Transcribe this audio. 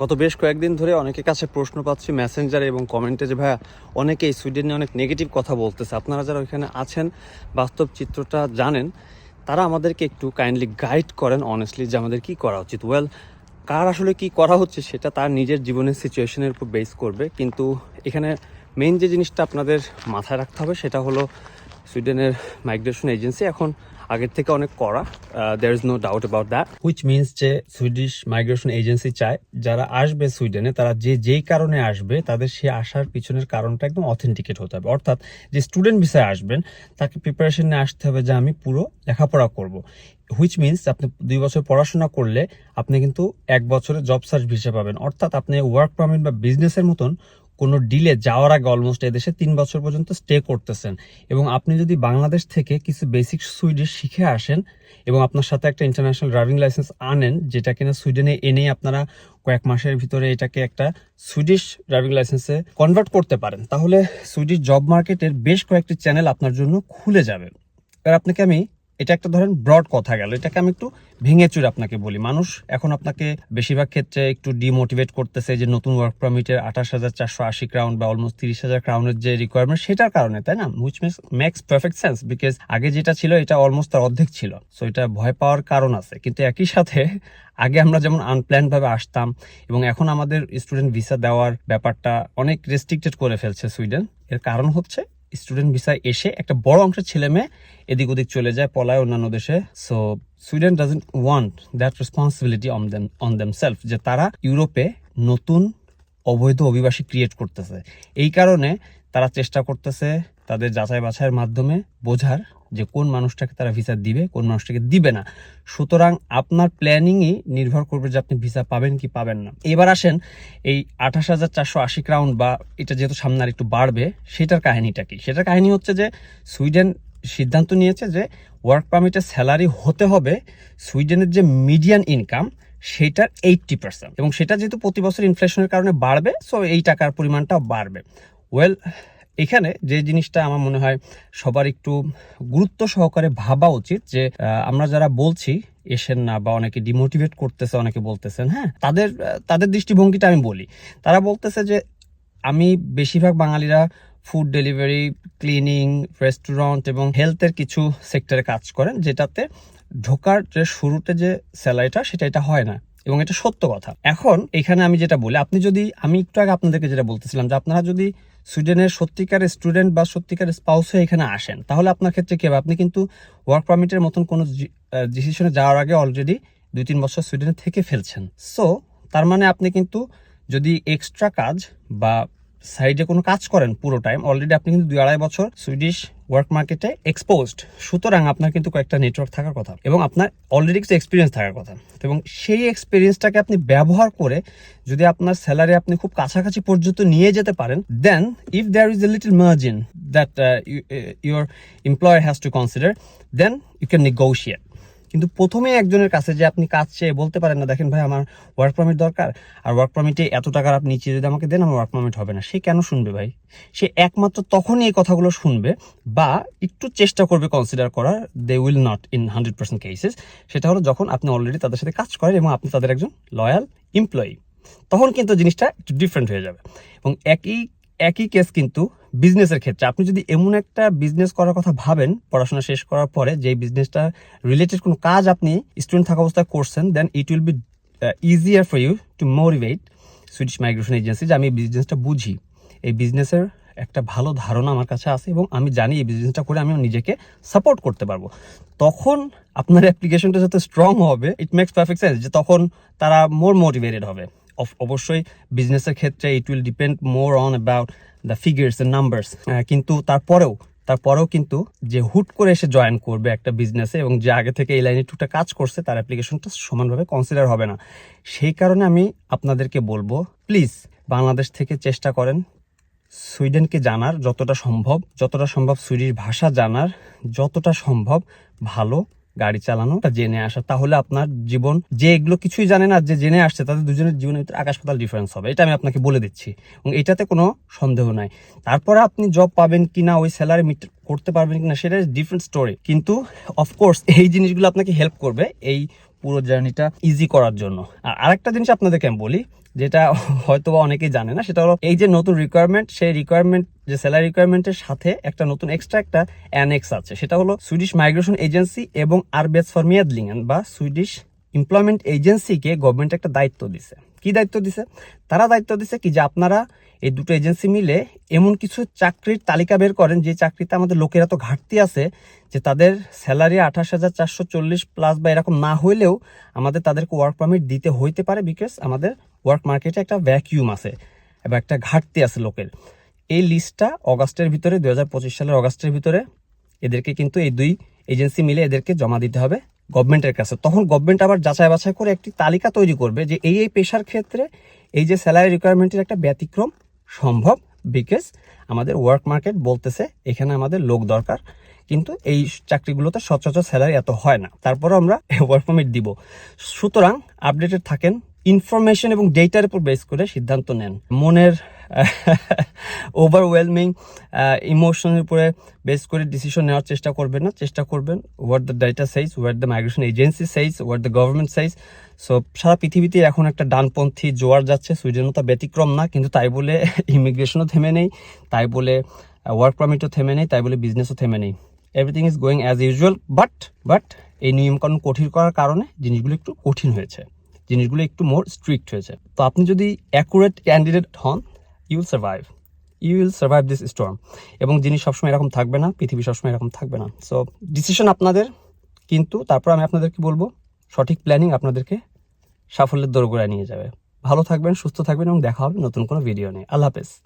গত বেশ কয়েকদিন ধরে অনেকের কাছে প্রশ্ন পাচ্ছি মেসেঞ্জারে এবং কমেন্টে যে, ভাইয়া অনেকেই সুইডেন নিয়ে অনেক নেগেটিভ কথা বলতেছে। আপনারা যারা ওইখানে আছেন, বাস্তব চিত্রটা জানেন, তারা আমাদেরকে একটু কাইন্ডলি গাইড করেন অনেস্টলি যে আমাদের কি করা উচিত। ওয়েল কার আসলে কি করা হচ্ছে সেটা তার নিজের জীবনের সিচুয়েশনের উপর বেস করবে। কিন্তু এখানে মেইন যে জিনিসটা আপনাদের মাথায় রাখতে হবে, সেটা হলো সুইডেনের মাইগ্রেশন এজেন্সি এখন আগের থেকে অনেক করা there is no doubt about that which means যে সুইডিশ মাইগ্রেশন এজেন্সি চায়, যারা আসবে সুইডেনে তারা যে, যেই কারণে আসবে, তাদের সে আসার পিছনের কারণটা একদম অথেন্টিকেট হতে হবে। অর্থাৎ যে স্টুডেন্ট ভিসায় আসবেন, তাকে প্রিপারেশন নিয়ে আসতে হবে যে আমি পুরো লেখাপড়া করব। হুইচ মিনস আপনি দুই বছর পড়াশোনা করলে, আপনি কিন্তু এক বছরে জব সার্চ ভিসা পাবেন। অর্থাৎ আপনি ওয়ার্ক পারমিট বা বিজনেসের মতন কোনো ডিলে যাওয়ার আগে অলমোস্ট এদেশে তিন বছর পর্যন্ত স্টে করতেছেন। এবং আপনি যদি বাংলাদেশ থেকে কিছু বেসিক সুইডিশ শিখে আসেন এবং আপনার সাথে একটা ইন্টারন্যাশনাল ড্রাইভিং লাইসেন্স আনেন, যেটা কিনা সুইডেনে এনে আপনারা কয়েক মাসের ভিতরে এটাকে একটা সুইডিশ ড্রাইভিং লাইসেন্সে কনভার্ট করতে পারেন। তাহলে সুইডিশ জব মার্কেটের বেশ কয়েকটি চ্যানেল আপনার জন্য খুলে যাবে। এবার আপনাকে আমি এটা একটা ধরেন ব্রড কথা গেল। এটাকে আমি একটু ভেঙে চুরে আপনাকে বলি। মানুষ এখন আপনাকে বেশিরভাগ ক্ষেত্রে একটু ডিমোটিভেট করতেছে যে নতুন ওয়ার্ক পারমিটের আঠাশ হাজার চারশো আশি ক্রাউন বা অলমোস্ট তিরিশ হাজার ক্রাউনের যে রিকোয়ারমেন্ট সেটার কারণে, তাই না? Which makes makes perfect sense because আগে যেটা ছিল, এটা অলমোস্ট তার অর্ধেক ছিল। সো এটা ভয় পাওয়ার কারণ আছে। কিন্তু একই সাথে আগে আমরা যেমন আনপ্ল্যান ভাবে আসতাম এবং এখন আমাদের স্টুডেন্ট ভিসা দেওয়ার ব্যাপারটা অনেক রেস্ট্রিক্টেড করে ফেলছে সুইডেন। এর কারণ হচ্ছে স্টুডেন্ট ভিসায় এসে একটা বড় অংশের ছেলে মেয়ে এদিক ওদিক চলে যায়, পলায় অন্যান্য দেশে। So Sweden doesn't want that responsibility on them on them self যে তারা ইউরোপে নতুন অবৈধ অভিবাসী ক্রিয়েট করতেছে। এই কারণে তারা চেষ্টা করতেছে তাদের যাচাই বাছাইয়ের মাধ্যমে বোঝার যে কোন মানুষটাকে তারা ভিসা দিবে, কোন মানুষটাকে দিবে না। সুতরাং আপনার প্ল্যানিংই নির্ভর করবে যে আপনি ভিসা পাবেন কি পাবেন না। এবার আসেন এই আঠাশ হাজার চারশো আশি ক্রাউন্ড বা এটা যেহেতু সামনে আর একটু বাড়বে, সেটার কাহিনীটা কি? সেটার কাহিনী হচ্ছে যে সুইডেন সিদ্ধান্ত নিয়েছে যে ওয়ার্ক পারমিটের স্যালারি হতে হবে সুইডেনের যে মিডিয়ান ইনকাম সেটার এইটটি পার্সেন্ট এবং সেটা যেহেতু প্রতি বছর ইনফ্লেশনের কারণে বাড়বে সো এই টাকার পরিমাণটাও বাড়বে। ওয়েল এখানে যে জিনিসটা আমার মনে হয় সবার একটু গুরুত্ব সহকারে ভাবা উচিত যে আমরা যারা বলছি, এসেন না বা অনেকে ডিমোটিভেট করতেছে, অনেকে বলতেছেন হ্যাঁ? তাদের তাদের দৃষ্টিভঙ্গিটা আমি বলি। তারা বলতেছে যে, আমি বেশিরভাগ বাঙালিরা ফুড ডেলিভারি ক্লিনিং রেস্টুরেন্ট এবং হেলথের কিছু সেক্টরে কাজ করেন, যেটাতে ঢোকার যে শুরুতে যে স্যালারিটা সেটা এটা হয় না। এবং এটা সত্য কথা। এখন এখানে আমি যেটা বলি, আপনি যদি, আমি একটু আগে আপনাদেরকে যেটা বলতেছিলাম যে আপনারা যদি সুইডেনের সত্যিকার স্টুডেন্ট বা সত্যিকার স্পাউস হয়ে এখানে আসেন, তাহলে আপনার ক্ষেত্রে কী হবে? আপনি কিন্তু ওয়ার্ক পারমিটের মতন কোনো ডিসিশনে যাওয়ার আগে অলরেডি দুই তিন বছর সুইডেনে থেকে ফেলছেন। সো তার মানে আপনি কিন্তু যদি এক্সট্রা কাজ বা সাইডে কোনো কাজ করেন পুরো টাইম অলরেডি আপনি কিন্তু দুই আড়াই বছর সুইডিশ ওয়ার্ক মার্কেটে এক্সপোজড সুতরাং আপনার কিন্তু কয়েকটা নেটওয়ার্ক থাকার কথা এবং আপনার অলরেডি কিছু এক্সপিরিয়েন্স থাকার কথা। এবং সেই এক্সপিরিয়েন্সটাকে আপনি ব্যবহার করে যদি আপনার স্যালারি আপনি খুব কাছাকাছি পর্যন্ত নিয়ে যেতে পারেন then if there is a little margin that your employer has to consider then you can negotiate কিন্তু প্রথমে একজনের কাছে যে আপনি কাজ চেয়ে বলতে পারেন না, দেখেন ভাই, আমার ওয়ার্ক পারমিট দরকার, আর ওয়ার্ক পারমিটে এত টাকার আপনি নিচে যদি আমাকে দেন, আমার ওয়ার্ক পারমিট হবে না। সে কেন শুনবে ভাই? সে একমাত্র তখনই এই কথাগুলো শুনবে বা একটু চেষ্টা করবে কনসিডার করার they will not in hundred percent cases সেটা হলো যখন আপনি অলরেডি তাদের সাথে কাজ করেন এবং আপনি তাদের একজন লয়াল এমপ্লয়ি তখন কিন্তু জিনিসটা একটু ডিফারেন্ট হয়ে যাবে। এবং একই একই কেস কিন্তু বিজনেসের ক্ষেত্রে। আপনি যদি এমন একটা বিজনেস করার কথা ভাবেন, পড়াশোনা শেষ করার পরে যে বিজনেসটা রিলেটেড কোনো কাজ আপনি স্টুডেন্ট থাকা অবস্থায় করছেন then it will be easier for you to motivate Swedish migration agency যে আমি এই বিজনেসটা বুঝি। এই বিজনেসের একটা ভালো ধারণা আমার কাছে আছে এবং আমি জানি এই বিজনেসটা করে আমি নিজেকে সাপোর্ট করতে পারব। তখন আপনার অ্যাপ্লিকেশনটা যাতে স্ট্রং হবে ইট মেক্স পারফেক্ট সেন্স যে তখন তারা মোর মোটিভেটেড হবে। অবশ্যই বিজনেসের ক্ষেত্রে it will depend more on about the figures the numbers কিন্তু তারপরেও তারপরেও কিন্তু যে হুট করে এসে জয়েন করবে একটা বিজনেসে এবং যে আগে থেকে এই লাইনে টুকটা কাজ করছে, তার অ্যাপ্লিকেশনটা সমানভাবে কনসিডার হবে না। সেই কারণে আমি আপনাদেরকে বলব প্লিজ বাংলাদেশ থেকে চেষ্টা করেন সুইডেনকে জানার যতটা সম্ভব যতটা সম্ভব সুইডিশ ভাষা জানার যতটা সম্ভব ভালো গাড়ি চালানো জেনে আসা। তাহলে আপনার জীবন, যে এগুলো কিছুই জানে না, যে জেনে আসছে, তাদের দুজনের জীবনের ভিতরে আকাশ পাতাল ডিফারেন্স হবে। এটা আমি আপনাকে বলে দিচ্ছি। এবং এটাতে কোনো সন্দেহ নাই। তারপরে আপনি জব পাবেন কিনা, ওই স্যালারি মিট করতে পারবেন কিনা, সেটা ডিফারেন্ট স্টোরি কিন্তু অফকোর্স এই জিনিসগুলো আপনাকে হেল্প করবে এই পুরো জার্নিটা ইজি করার জন্য। আর আরেকটা জিনিস আপনাদেরকে আমি বলি যেটা হয়তো অনেকেই জানে না, সেটা হলো এই যে নতুন রিকোয়ারমেন্ট সেই রিকোয়ারমেন্ট যে স্যালারি রিকোয়ারমেন্টের সাথে একটা নতুন এক্সট্রা একটা অ্যানেক্স আছে। সেটা হলো সুইডিশ মাইগ্রেশন এজেন্সি এবং আরবেস ফর মিয়াদলিংন বা সুইডিশ এমপ্লয়মেন্ট এজেন্সিকে গভর্নমেন্ট একটা দায়িত্ব দিছে। কি দায়িত্ব দিছে? তারা দায়িত্ব দিছে কি যে আপনারা এই দুটো এজেন্সি মিলে এমন কিছু চাকরির তালিকা বের করেন, যে চাকরিতে আমাদের লোকের এত ঘাটতি আছে, যে তাদের স্যালারি আঠাশ হাজার চারশো চল্লিশ প্লাস বা এরকম না হইলেও আমাদের তাদেরকে ওয়ার্ক পারমিট দিতে হইতে পারে বিকজ আমাদের ওয়ার্ক মার্কেটে একটা ভ্যাকিউম আছে এবং একটা ঘাটতি আছে লোকের। এই লিস্টটা অগাস্টের ভিতরে দু হাজার পঁচিশ সালের অগাস্টের ভিতরে এদেরকে কিন্তু এই দুই এজেন্সি মিলে এদেরকে জমা দিতে হবে গভর্নমেন্টের কাছে। তখন গভর্নমেন্ট আবার যাচাই বাছাই করে একটি তালিকা তৈরি করবে যে এই এই পেশার ক্ষেত্রে এই যে স্যালারি রিকোয়ারমেন্টের একটা ব্যতিক্রম সম্ভব বিকজ আমাদের ওয়ার্ক মার্কেট বলতেছে এখানে আমাদের লোক দরকার, কিন্তু এই চাকরিগুলোতে সচরাচর স্যালারি এত হয় না। তারপরে আমরা ওয়ার্ক পারমিট দিব। সুতরাং আপডেটেড থাকেন ইনফরমেশন এবং ডেটার উপর বেস করে সিদ্ধান্ত নেন। মনের ওভারওয়েলমিং ইমোশনের উপরে বেস করে ডিসিশন নেওয়ার চেষ্টা করবেন না। চেষ্টা করবেন where the data size where the migration agency size where the government size so সারা পৃথিবীতে এখন একটা ডানপন্থী জোয়ার যাচ্ছে। সুইডেনও তা ব্যতিক্রম না, কিন্তু তাই বলে ইমিগ্রেশনও থেমে নেই, তাই বলে ওয়ার্ক পারমিটও থেমে নেই, তাই বলে বিজনেসও থেমে নেই। Everything is going as usual but but এই নিয়মকানুন কঠিন করার কারণে জিনিসগুলো একটু কঠিন হয়েছে। জিনিসগুলো একটু মোর স্ট্রিক্ট হয়েছে। তো আপনি যদি অ্যাকুরেট ক্যান্ডিডেট হন you will survive you will survive this storm এবং জিনিস সবসময় এরকম থাকবে না, পৃথিবী সবসময় এরকম থাকবে না। সো ডিসিশন আপনাদের, কিন্তু তারপর আমি আপনাদেরকে বলব, সঠিক প্ল্যানিং আপনাদেরকে সাফল্যের দোরগোড়ায় নিয়ে যাবে। ভালো থাকবেন, সুস্থ থাকবেন, এবং দেখা হবে নতুন কোনো ভিডিও নিয়ে। আল্লাহ হাফেজ।